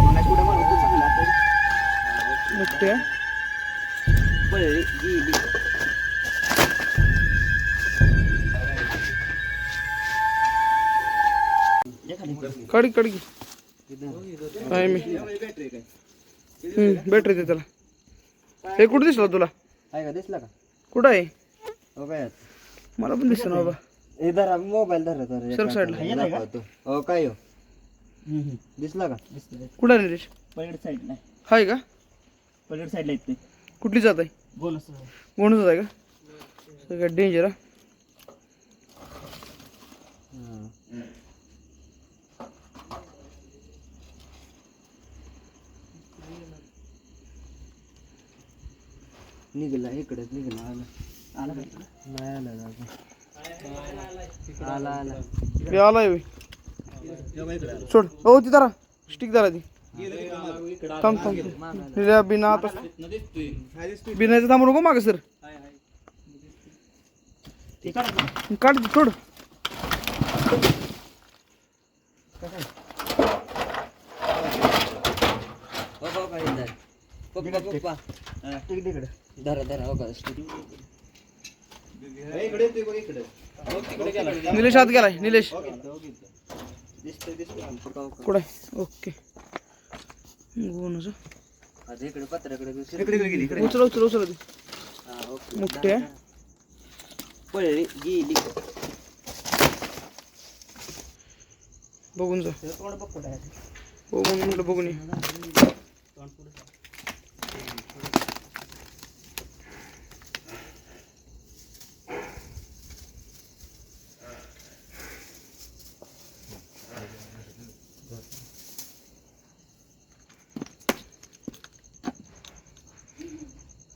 मगाशी उड्या मारत होतो चांगला आता मोठी आहे पळली गेली या खाली. काढ काढ की काय मी. बॅटरी काय हम्म, बॅटरी दे त्याला. हे कुठं दिसला तुला? दिसला का? कुठं आहे? हो मला पण दिसतं ना बाबा. हे धरा मोबाईल धरा धरा सर साईडला. दाखवतो. हो काय हो? दिसला का? कुठं आहे निलेश पलीकडे साईडला हाय का? पलीकडे साईडला येते कुठली जात आहे? बोनस कोणच आहे का? सगळ्यात डेंजर हा निघला इकडेच निघला. आला. आला का? नाही आला दादा. आला आला हे आलाय बे. सोड. हो ती धरा. स्टिक धरा ती. थांब थांब. बिना बिनाचं थांबू नको माग सर. काढ ती, सोड. पप्पा पप्पा धरा धरा. हो का. इकडे इकडे. निलेश आत गेलाय निलेश? कुठं ओके. उचल उचल उचल. मोठी आहे. पळली गेली. बघून जा. बघून म्हटलं बघून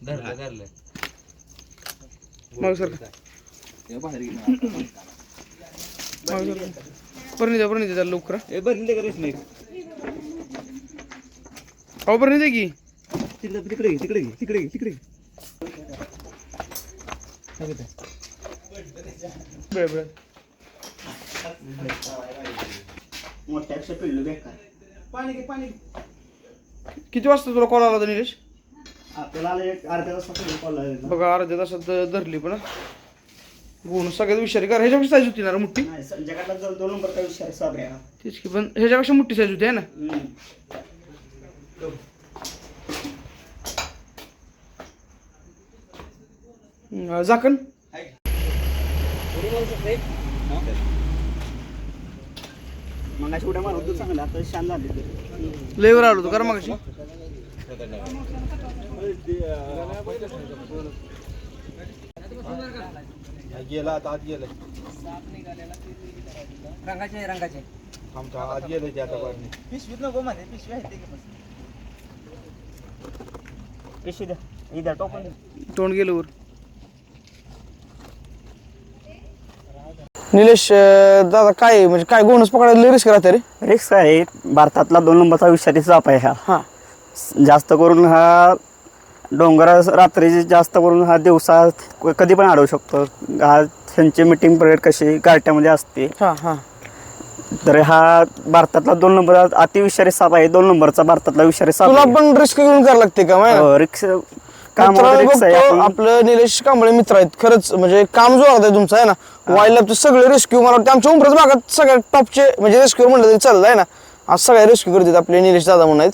धरलं धरलं. मग सर सर द्या द्या त्याला लवकर. हे अहो द्या की. तिकडे तिकडे घे तिकडे घे तिकडे घे तिकडे घे. बरं बरं. मोठ्यापेक्षा पिल्लू बेकार पाणी घे पाणी किती वाजता तुला कॉल आला होता निलेश? आपल्याला आलं एक अर्ध्या तासात कॉल बघा अर्ध्या तासात धरली पण गुण सगळ्यात विषारी कर ह्याच्यापेक्षा साईज होती ना रे मोठी नाही जर दोन विषय तेच की पण ह्याच्यापेक्षा मोठी साईज होती ना? अं, झाकण मग अशी उड्या मारत होतो चांगला आता शान झाले. ते लेवर आलो होतो कारण मगाशी? गेला आता आत गेलं रंगाचे रंगाचे. आमच्या आत गेलं ते आता पाणी पिशवीत नको मध्ये पिशवी आहे ते पिशवी द्या. टोकन तोंड गेलं वर. निलेश अं, दादा काय? म्हणजे काय गोणच पकडायला रिस्क राहते रे? रिक्स आहे. भारतातला दोन नंबरचा विषारी साप आहे हा. हा. जास्त करून हा डोंगरा रात्री जास्त करून हा दिवसा कधी पण अडवू शकतो. हा त्यांची मिटिंग पिरियड कशी गारट्यामध्ये असते. तर हा भारतातला दोन नंबर अतिविषारी साप आहे. दोन नंबरचा भारतातला विषारी साप तुला. पण रिस्क घेऊन करायला लागते का? हो, रिक्स आपण- आपलं निलेश कांबळे मित्र आहेत. खरंच म्हणजे काम जोरात आहे तुमचं आहे ना? वाईल्ड सगळे रेस्क्यू मला वाटतं. आमच्या उमरच भागात सगळ्यात टॉपचे म्हणजे रेस्क्यू म्हणलं तरी चाललं आहे ना? आज सगळ्या रेस्क्यू करतात आपले निलेश दादा म्हणून आहेत.